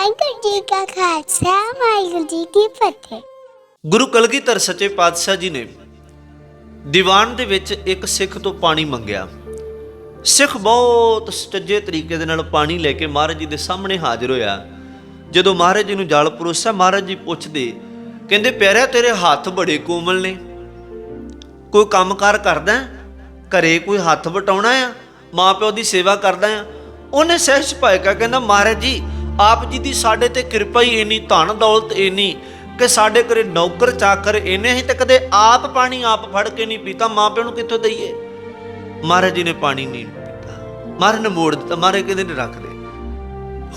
ਵਾਹਿਗੁਰੂ ਜੀ ਕਾ ਖਾਲਸਾ, ਵਾਹਿਗੁਰੂ ਜੀ ਕੀ ਫਤਿਹ। ਗੁਰੂ ਕਲਗੀਧਰ ਸੱਚੇ ਪਾਤਸ਼ਾਹ ਜੀ ਨੇ ਦੀਵਾਨ ਦੇ ਵਿੱਚ ਇੱਕ ਸਿੱਖ ਤੋਂ ਪਾਣੀ ਮੰਗਿਆ। ਸਿੱਖ ਬਹੁਤ ਸੱਜੇ ਤਰੀਕੇ ਦੇ ਨਾਲ ਪਾਣੀ ਲੈ ਕੇ ਮਹਾਰਾਜ ਜੀ ਦੇ ਸਾਹਮਣੇ ਹਾਜ਼ਰ ਹੋਇਆ। ਜਦੋਂ ਮਹਾਰਾਜ ਜੀ ਨੂੰ ਜਲ ਪਰੋਸਿਆ, ਮਹਾਰਾਜ ਜੀ ਪੁੱਛਦੇ, ਕਹਿੰਦੇ, ਪਿਆਰਿਆ, ਤੇਰੇ ਹੱਥ ਬੜੇ ਕੋਮਲ ਨੇ। ਕੋਈ ਕੰਮਕਾਰ ਕਰਦਾ ਘਰੇ ਕੋਈ ਹੱਥ ਵਟਾਉਣਾ ਆ ਮਾਂ ਪਿਓ ਦੀ ਸੇਵਾ ਕਰਦਾ ਆ ਉਹਨੇ ਸਹਿਜ ਭਾਇਕਾ ਕਹਿੰਦਾ, ਮਹਾਰਾਜ ਜੀ ਆਪ ਜੀ ਦੀ ਸਾਡੇ ਤੇ ਕਿਰਪਾ ਹੀ ਇੰਨੀ, ਧਨ ਦੌਲਤ ਇੰਨੀ ਕਿ ਸਾਡੇ ਘਰੇ ਨੌਕਰ ਚਾਕਰ ਇੰਨੇ ਹੀ ਤੇ ਕਦੇ ਆਪ ਪਾਣੀ ਆਪ ਫੜ ਕੇ ਨਹੀਂ ਪੀਤਾ। ਮਾਂ ਪਿਓ ਨੂੰ ਕਿੱਥੋਂ ਦਈਏ? ਮਹਾਰਾਜ ਜੀ ਨੇ ਪਾਣੀ ਨਹੀਂ ਪੀਤਾ। ਮਹਾਰਾਜ ਨੇ ਮੋੜ ਦਿੱਤਾ। ਮਹਾਰਾਜ ਕਹਿੰਦੇ ਨੇ ਰੱਖ ਦੇ।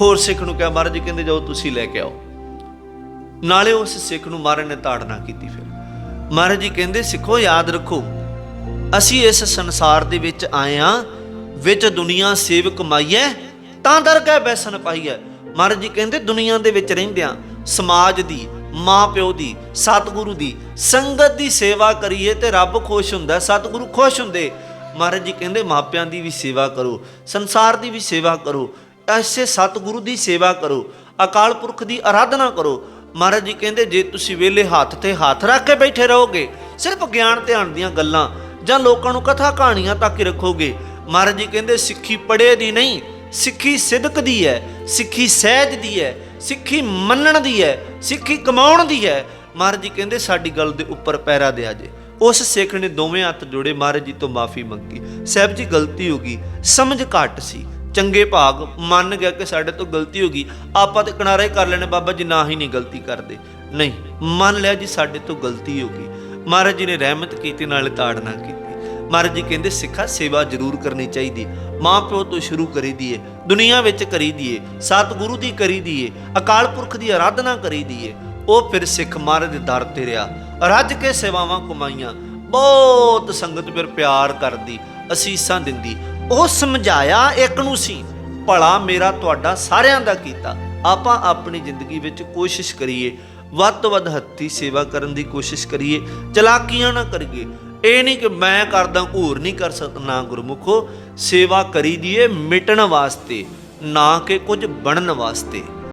ਹੋਰ ਸਿੱਖ ਨੂੰ ਕਿਹਾ, ਮਹਾਰਾਜ ਜੀ ਕਹਿੰਦੇ, ਜਾਓ ਤੁਸੀਂ ਲੈ ਕੇ ਆਓ। ਨਾਲੇ ਉਸ ਸਿੱਖ ਨੂੰ ਮਹਾਰਾਜ ਨੇ ਤਾੜਨਾ ਕੀਤੀ ਫਿਰ। ਮਹਾਰਾਜ ਜੀ ਕਹਿੰਦੇ, ਸਿੱਖੋ, ਯਾਦ ਰੱਖੋ, ਅਸੀਂ ਇਸ ਸੰਸਾਰ ਦੇ ਵਿੱਚ ਆਏ ਆ, ਵਿੱਚ ਦੁਨੀਆ ਸੇਵ ਕਮਾਈਐ ਤਾਂ ਦਰ ਦਰਗਾਹ ਬੈਸਨ ਪਾਈਐ ਮਹਾਰਾਜ ਜੀ ਕਹਿੰਦੇ ਦੁਨੀਆ ਦੇ ਵਿੱਚ ਰਹਿੰਦਿਆਂ ਸਮਾਜ ਦੀ ਮਾਂ ਪਿਓ ਦੀ, ਸਤਿਗੁਰੂ ਦੀ ਸੰਗਤ ਦੀ ਸੇਵਾ ਕਰੀਏ ਤੇ ਰੱਬ ਖੁਸ਼ ਹੁੰਦਾ, ਸਤਿਗੁਰੂ ਖੁਸ਼ ਹੁੰਦੇ। ਮਹਾਰਾਜ ਜੀ ਕਹਿੰਦੇ ਮਾਪਿਆਂ ਦੀ ਵੀ ਸੇਵਾ ਕਰੋ, ਸੰਸਾਰ ਦੀ ਵੀ ਸੇਵਾ ਕਰੋ, ਐਸੇ ਸਤਿਗੁਰੂ ਦੀ ਸੇਵਾ ਕਰੋ, ਅਕਾਲ ਪੁਰਖ ਦੀ ਆਰਾਧਨਾ ਕਰੋ। ਮਹਾਰਾਜ ਜੀ ਕਹਿੰਦੇ ਜੇ ਤੁਸੀਂ ਵੇਲੇ ਹੱਥ ਤੇ ਹੱਥ ਰੱਖ ਕੇ ਬੈਠੇ ਰਹੋਗੇ, ਸਿਰਫ ਗਿਆਨ ਧਿਆਨ ਦੀਆਂ ਗੱਲਾਂ ਜਾਂ ਲੋਕਾਂ ਨੂੰ ਕਥਾ ਕਹਾਣੀਆਂ ਤੱਕ ਹੀ ਰੱਖੋਗੇ ਮਹਾਰਾਜ ਜੀ ਕਹਿੰਦੇ ਸਿੱਖੀ ਪੜੇ ਦੀ ਨਹੀਂ ਸਿੱਖੀ ਸਿਦਕ ਦੀ ਹੈ, ਸਿੱਖੀ ਸਹਿਜ ਦੀ ਹੈ, ਸਿੱਖੀ ਮੰਨਣ ਦੀ ਹੈ, ਸਿੱਖੀ ਕਮਾਉਣ ਦੀ ਹੈ। ਮਹਾਰਾਜ ਜੀ ਕਹਿੰਦੇ, ਸਾਡੀ ਗੱਲ ਦੇ ਉੱਪਰ ਪੈਰਾ ਦਿਆ ਜੇ। ਉਸ ਸਿੱਖ ਨੇ ਦੋਵੇਂ ਹੱਥ ਜੋੜੇ, ਮਹਾਰਾਜ ਜੀ ਤੋਂ ਮਾਫੀ ਮੰਗੀ। ਸਾਹਿਬ ਜੀ, ਗਲਤੀ ਹੋ ਗਈ। ਸਮਝ ਘੱਟ ਸੀ। ਚੰਗੇ ਭਾਗ ਮੰਨ ਗਿਆ ਕਿ ਸਾਡੇ ਤੋਂ ਗਲਤੀ ਹੋ ਗਈ। ਆਪਾਂ ਤੇ ਕਿਨਾਰਾ ਹੀ ਕਰ ਲੈਣੇ, ਬਾਬਾ ਜੀ ਨਾ ਹੀ ਨਹੀਂ ਗਲਤੀ ਕਰਦੇ। ਨਹੀਂ, ਮੰਨ ਲਿਆ ਜੀ, ਸਾਡੇ ਤੋਂ ਗਲਤੀ ਹੋ ਗਈ। ਮਹਾਰਾਜ ਜੀ ਨੇ ਰਹਿਮਤ ਕੀਤੀ, ਨਾਲੇ ਤਾੜਨਾ ਕੀਤੀ। ਮਹਾਰਾਜ ਜੀ ਕਹਿੰਦੇ, ਸਿੱਖਾ ਸੇਵਾ ਜ਼ਰੂਰ ਕਰਨੀ ਚਾਹੀਦੀ ਮਾਂ ਪਿਓ ਤੋਂ ਸ਼ੁਰੂ ਕਰੀ ਦੀਏ ਦੁਨੀਆ ਵਿੱਚ ਕਰੀ ਦੀਏ ਸਤਿਗੁਰੂ ਦੀ ਕਰੀ ਦੀਏ ਅਕਾਲ ਪੁਰਖ ਦੀ ਆਰਾਧਨਾ ਕਰੀ ਦੀਏ ਉਹ ਫਿਰ ਸਿੱਖ ਮਹਾਰਾਜ ਦੇ ਦਰ ਤੇ ਰਿਹਾ। ਰੱਜ ਕੇ ਸੇਵਾਵਾਂ ਕਮਾਈਆਂ ਬਹੁਤ ਸੰਗਤ ਫਿਰ ਪਿਆਰ ਕਰਦੀ, ਅਸੀਸਾਂ ਦਿੰਦੀ। ਉਹ ਸਮਝਾਇਆ ਇੱਕ ਨੂੰ ਸੀ, ਭਲਾ ਮੇਰਾ ਤੁਹਾਡਾ ਸਾਰਿਆਂ ਦਾ ਕੀਤਾ। ਆਪਾਂ ਆਪਣੀ ਜ਼ਿੰਦਗੀ ਵਿੱਚ ਕੋਸ਼ਿਸ਼ ਕਰੀਏ। ਵੱਧ ਤੋਂ ਵੱਧ ਹੱਥੀ ਸੇਵਾ ਕਰਨ ਦੀ ਕੋਸ਼ਿਸ਼ ਕਰੀਏ। ਚਲਾਕੀਆਂ ਨਾ ਕਰੀਏ। ਇਹ ਨਹੀਂ ਕਿ ਮੈਂ ਕਰਦਾ, ਘੂਰ ਨਹੀਂ ਕਰ ਸਕਦਾ ਗੁਰਮੁਖੋ, ਸੇਵਾ ਕਰੀ ਦੀਏ ਮਿਟਣ ਵਾਸਤੇ, ਨਾ ਕਿ ਕੁਝ ਬਣਨ ਵਾਸਤੇ।